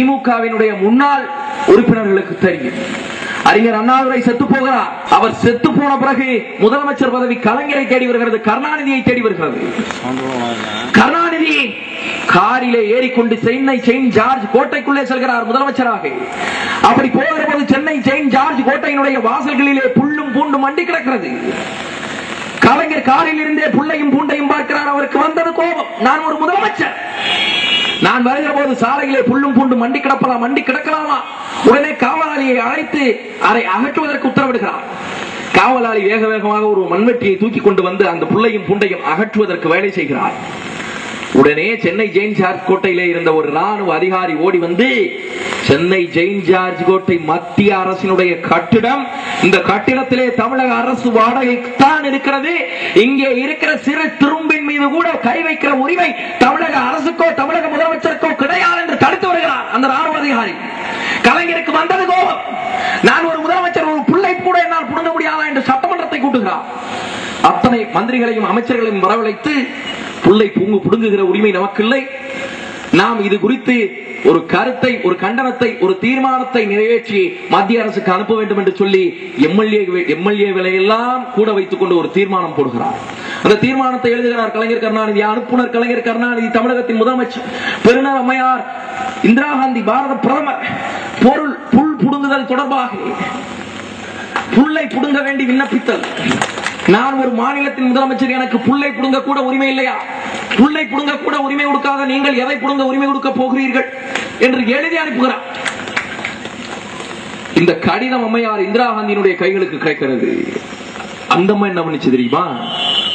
திமுகவினுடைய முன்னாள் உறுப்பினர்களுக்கு தெரியும். அறிஞர் அண்ணாதுரை செத்து போகிறார். அவர் செத்து போன பிறகு முதலமைச்சர் பதவி கலைஞரை தேடி வருகிறது கருணாநிதியை தேடி வருகிறது. கருணாநிதி காரிலே ஏறிக்கொண்டு சென்னை செயின்ட் ஜார்ஜ் கோட்டைக்குள்ளே செல்கிறார் முதலமைச்சராக. அப்படி போகிற போது சென்னை செயின்ட் ஜார்ஜ் கோட்டையினுடைய வாசல்களிலே புல்லும் பூண்டும் மண்டி கிடக்கிறது. கலைஞர் காரில் இருந்தே புள்ளையும் பூண்டையும் பார்க்கிறார். அவருக்கு வந்தது கோபம். நான் ஒரு முதலமைச்சர். நான் வருகிற போது சாலையிலே புல்லும் பூண்டு மண்டி கிடப்பலாம் மண்டி கிடக்கலாமா? உடனே காவலாளியை அழைத்து அதை அகற்றுவதற்கு உத்தரவிடுகிறார். காவலாளி வேக வேகமாக ஒரு மண்வெட்டியை தூக்கி கொண்டு வந்து அந்த புள்ளையும் பூண்டையும் அகற்றுவதற்கு வேலை செய்கிறார். உடனே சென்னை ஜெயின் ஜார்ஜ் கோட்டையிலே இருந்த ஒரு ராணுவ அதிகாரி ஓடி வந்து சென்னை ஜெயின் ஜார்ஜ் கோட்டை மத்திய அரசினுடைய கட்டிடம். இந்த கட்டிடத்திலே தமிழக அரசு வாடகைத்தான் இருக்கிறது. இங்கே இருக்கிற சிறு திரும்பின் மீது கூட கை வைக்கிற உரிமை தமிழக அரசுக்கோ தமிழக முதலமைச்சருக்கோ கிடையாது என்று தடுத்து வருகிறார் அந்த ராணுவ அதிகாரி கலைஞருக்கு வந்தது கோபம். நான் ஒரு முதலமைச்சர் ஒரு பிள்ளை கூட என்னால் புடுங்க முடியாதா என்று சட்டமன்றத்தை கூட்டுகிறார். அத்தனை மந்திரிகளையும் அமைச்சர்களையும் வரவழைத்து புள்ளை பூங்கு புடுங்குகிற உரிமை நமக்கு இல்லை நாம் இது குறித்து ஒரு கருத்தை ஒரு கண்டனத்தை ஒரு தீர்மானத்தை நிறைவேற்றி மத்திய அரசுக்கு அனுப்ப வேண்டும் என்று சொல்லி எம்எல்ஏ எம்எல்ஏ விலையெல்லாம் கூட வைத்துக் கொண்டு ஒரு தீர்மானம் போடுகிறார். அந்த தீர்மானத்தை எழுதுகிறார் கலைஞர் கருணாநிதி அனுப்புனர் கலைஞர் கருணாநிதி தமிழகத்தின் முதலமைச்சர் பெருநர் அம்மையார் இந்திரா காந்தி பாரத பிரதமர். புடுங்குதல் தொடர்பாக புல்லை புடுங்க வேண்டி விண்ணப்பித்தல். நான் ஒரு மாநிலத்தின் முதலமைச்சர் எனக்கு புல்லை புடுங்க கூட உரிமை இல்லையா? புல்லை புடுங்க கூட உரிமை கொடுக்காத நீங்கள் எதை புடுங்க உரிமை கொடுக்க போகிறீர்கள் என்று எழுதி அனுப்புகிறார். இந்த கடிதம் அம்மையார் இந்திரா காந்தியினுடைய கைகளுக்கு கிடைக்கிறது. அந்தம்மா என்ன பண்ணுச்சு தெரியுமா?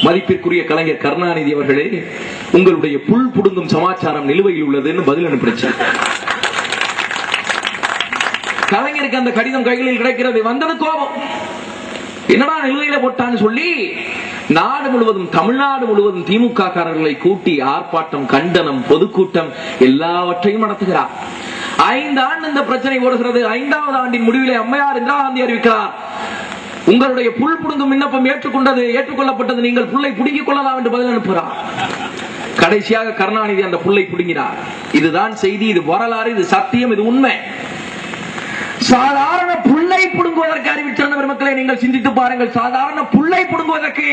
மதிப்பிற்குரிய கலைஞர் கருணாநிதி அவர்களே உங்களுடைய புல் புடுங்கும் சமாச்சாரம் நிலுவையில் உள்ளதுன்னு பதில் அனுப்பிடுச்சு. யாருக்கு அந்த கடிதம் கைகளில் கிடைக்கிறது. வந்தது கோபம். என்னடா நிலுவையில போட்டான்னு சொல்லி நாடு முழுவதும் தமிழ்நாடு முழுவதும் திமுக காரர்களை கூட்டி ஆர்ப்பாட்டம் கண்டனம் பொதுக்கூட்டம் எல்லாவற்றையும் நடத்துகிறார். ஐந்து ஆண்டு இந்த பிரச்சனை ஓடுகிறது. ஐந்தாவது ஆண்டின் முடிவிலே அம்மையார் இந்திரா காந்தி அறிவிக்கிறார். உங்களுடைய புல் புடுங்கும் விண்ணப்பம் ஏற்றுக்கொண்டது ஏற்றுக்கொள்ளப்பட்டது. நீங்கள் புல்லை புடுங்கிக் கொள்ளலாம் என்று பதில் அனுப்புகிறார். கடைசியாக கருணாநிதி அந்த புல்லை புடுங்கினார். இதுதான் செய்தி இது வரலாறு இது சத்தியம் இது உண்மை. சாதாரண புல்லை புடுங்குவதற்கு அறிவித்திருந்த பெருமக்களை நீங்கள் சிந்தித்து பாருங்கள். சாதாரண புல்லை புடுங்குவதற்கு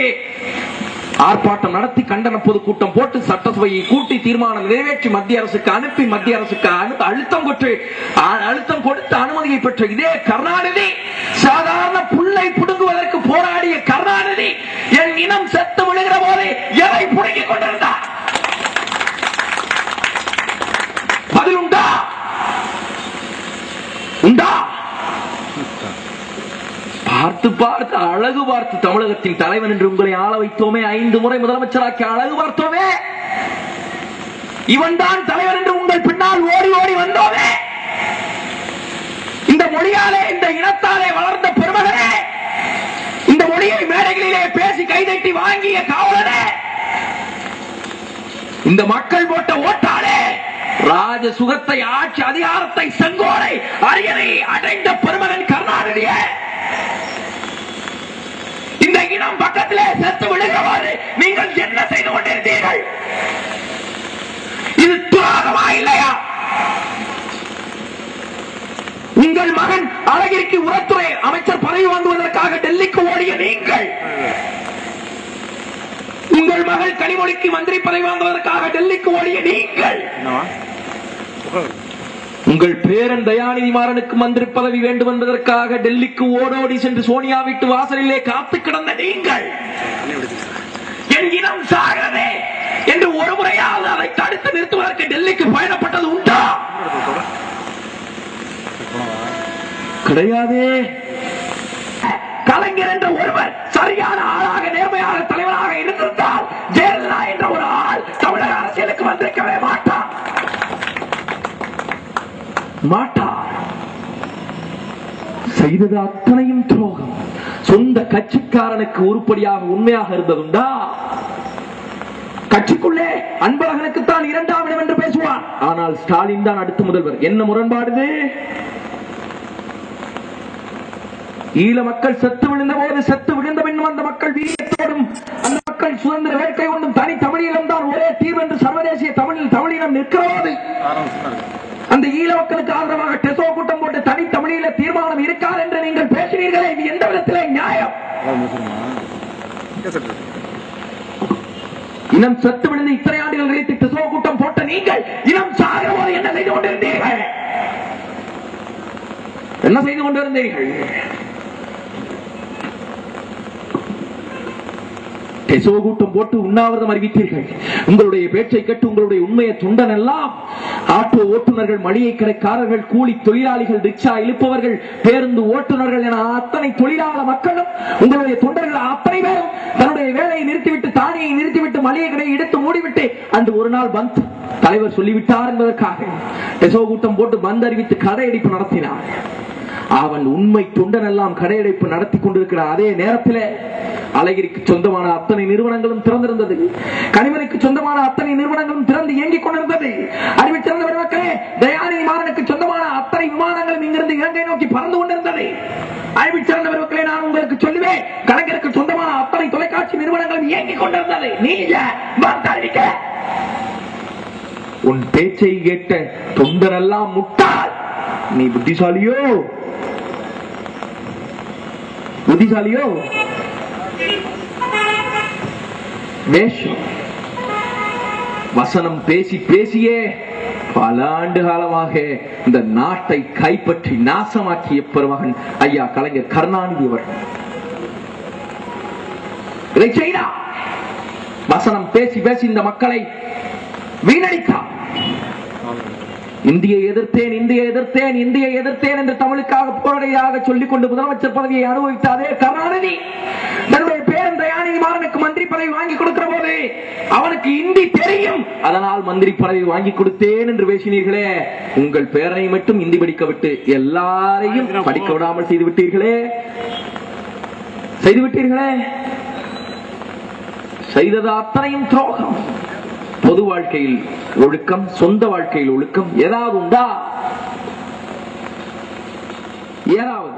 ஆர்ப்பாட்டம் நடத்தி கண்டன பொதுக்கூட்டம் போட்டு சட்டசபையை கூட்டி தீர்மானம் நிறைவேற்றி மத்திய அரசுக்கு அனுப்பி மத்திய அரசுக்கு அனு- அழுத்தம் கொற்று அழுத்தம் கொடுத்து அனுமதியை பெற்ற இதே கருணாநிதி சாதாரண புல்லை புடுங்குவதற்கு போராடிய கருணாநிதி என் இனம் செத்து விழுகிற போது எதை புடுங்கிக் கொண்டிருந்தார் பதில் உண்டா உண்டா? பார்த்து பார்த்து அழகு பார்த்து தமிழகத்தின் தலைவன் என்று உங்களை ஆள வைத்தோமே. ஐந்து முறை முதலமைச்சராக்கி அழகு பார்த்தோமே. இவன் தான் தலைவன் என்று உங்கள் பின்னால் ஓடி ஓடி வந்தோமே. இந்த மொழியாலே இந்த இனத்தாலே வளர்ந்த பெருமகனே. இந்த மொழியை மேடைகளிலே பேசி கைதட்டி வாங்கிய காவலனே. இந்த மக்கள் போட்ட ஓட்டாளே. ராஜ சுகத்தை ஆட்சி அதிகாரத்தை செங்கோலை அரியணை அடைந்த பெருமகன் கருணாநிதிய. இந்த இனம் பக்கத்திலே செத்து விழுகிறவாறு நீங்கள் என்ன செய்து கொண்டிருந்தீர்கள்? இது துரோகமா இல்லையா? உங்கள் மகன் அழகிரிக்கு உரத்துறை அமைச்சர் பதவி வாங்குவதற்காக டெல்லிக்கு ஓடிய நீங்கள். உங்கள் மகள் கனிமொழிக்கு மந்திரி பதவி வாங்குவதற்காக டெல்லிக்கு ஓடிய நீங்கள். உங்கள் பேரன் தயாநிதி மாறனுக்கு மந்திரி பதவி வேண்டும் என்பதற்காக டெல்லிக்கு ஓடோடி சென்று சோனியா வீட்டு வாசலிலே காத்து கிடந்த நீங்கள். என் இனம் சாகிறதே என்று ஒரு முறையாவது அதை தடுத்து நிறுத்துவதற்கு டெல்லிக்கு பயணப்பட்டது உண்டா? கிடையாதே. கலைஞர் என்ற ஒரு செய்தது அத்தனையும் துரோகம். சொந்த கட்சிக்காரனுக்கு உருப்படியாக உண்மையாக இருந்ததுண்டா? கட்சிக்குள்ளே அன்பழகனுக்குத்தான் இரண்டாம் இடம் என்று பேசுவார் ஆனால் ஸ்டாலின் தான் அடுத்த முதல்வர். என்ன முரண்பாடு ஈழ மக்கள் செத்து விழுந்த போது செத்து விழுந்த பின்னும் அந்த மக்கள் வீரியத்தோடும் அந்த மக்கள் சுதந்திர வேட்கை கொண்டும் தனி தமிழீழம் தான் ஒரே தீர்வு என்று சர்வதேசிய தமிழில் தமிழினம் நிற்கிறபோது அந்த ஈழ மக்களுக்கு ஆதரவாக டெசோ கூட்டம் போட்டு தனி தீர்மானம் இருக்காது என்று நீங்கள் பேசினீர்களே இது எந்த விதத்திலே நியாயம்? இனம் செத்து விழுந்து இத்தனை ஆண்டுகள் கழித்து கிறிஸ்தவ கூட்டம் போட்ட நீங்கள் இனம் சாகிற போது என்ன செய்து கொண்டிருந்தீர்கள்? என்ன செய்து கொண்டிருந்தீர்கள்? கூட்டம் போட்டு உண்ணாவிரதம் அறிவித்தீர்கள். உங்களுடைய பேச்சை கேட்டு உங்களுடைய உண்மையை துண்டன் எல்லாம் ஆட்டோ ஓட்டுநர்கள் மளிகை கடைக்காரர்கள் கூலி தொழிலாளிகள் ரிக்ஷா இழுப்பவர்கள் பேருந்து ஓட்டுநர்கள் என அத்தனை தொழிலாள மக்களும் உங்களுடைய தொண்டர்கள் அத்தனை பேரும் தன்னுடைய வேலையை நிறுத்திவிட்டு தானியை நிறுத்திவிட்டு மளிகை கடையை எடுத்து மூடிவிட்டு அன்று ஒரு நாள் பந்த் தலைவர் சொல்லிவிட்டார் என்பதற்காக டெசோ கூட்டம் போட்டு பந்த் அறிவித்து கடையடிப்பு நடத்தினார். அவன் உண்மை தொண்டன் எல்லாம் கடையடைப்பு நடத்தி கொண்டிருக்கிற அதே நேரத்தில் அழகிரிக்கு சொந்தமான அத்தனை நிறுவனங்களும் திறந்திருந்தது. கனிமனுக்கு சொந்தமான அத்தனை நிறுவனங்களும் திறந்து இயங்கிக் கொண்டிருந்தது அறிவித்திருந்த பெருமக்களே தயாநிதி மாறனுக்கு சொந்தமான அத்தனை விமானங்களும் இங்கிருந்து இலங்கை நோக்கி பறந்து கொண்டிருந்தது. அறிவிச்சிறந்த சிறந்தவர்களே நான் உங்களுக்கு சொல்லுவேன். கலைஞருக்கு சொந்தமான அத்தனை தொலைக்காட்சி நிறுவனங்களும் இயங்கிக் கொண்டிருந்தது. நீங்க இல்ல அறிவிக்க. உன் பேச்சை கேட்ட தொண்டரெல்லாம் முட்டாள். நீ புத்திசாலியோ? புத்திசாலியோ? வேஷம். வசனம் பேசி பேசியே பல ஆண்டு காலமாக இந்த நாட்டை கைப்பற்றி நாசமாக்கிய பெருமகன் ஐயா கலைஞர் கருணாநிதி அவர்கள் இதை செய்தார் வசனம் பேசி பேசி இந்த மக்களை வீணடித்தார் இந்தியை எதிர்த்தேன் இந்தியை எதிர்த்தேன் இந்தியை எதிர்த்தேன் என்று தமிழுக்காக போராடியதாக சொல்லிக் கொண்டு முதலமைச்சர் பதவியை அனுபவித்த அதே கருணாநிதி தன்னுடைய மாறனுக்கு மந்திரி பதவி வாங்கி கொடுக்கிற போது அவனுக்கு இந்தி தெரியும். அதனால் மந்திரி பதவி வாங்கி கொடுத்தேன் என்று பேசினீர்களே. உங்கள் பேரனை மட்டும் இந்தி படிக்க விட்டு எல்லாரையும் படிக்க விடாமல் செய்து விட்டீர்களே. செய்து விட்டீர்களே. செய்தது அத்தனையும் துரோகம். பொது வாழ்க்கையில் ஒழுக்கம் சொந்த வாழ்க்கையில் ஒழுக்கம் ஏதாவது உண்டா? ஏதாவது.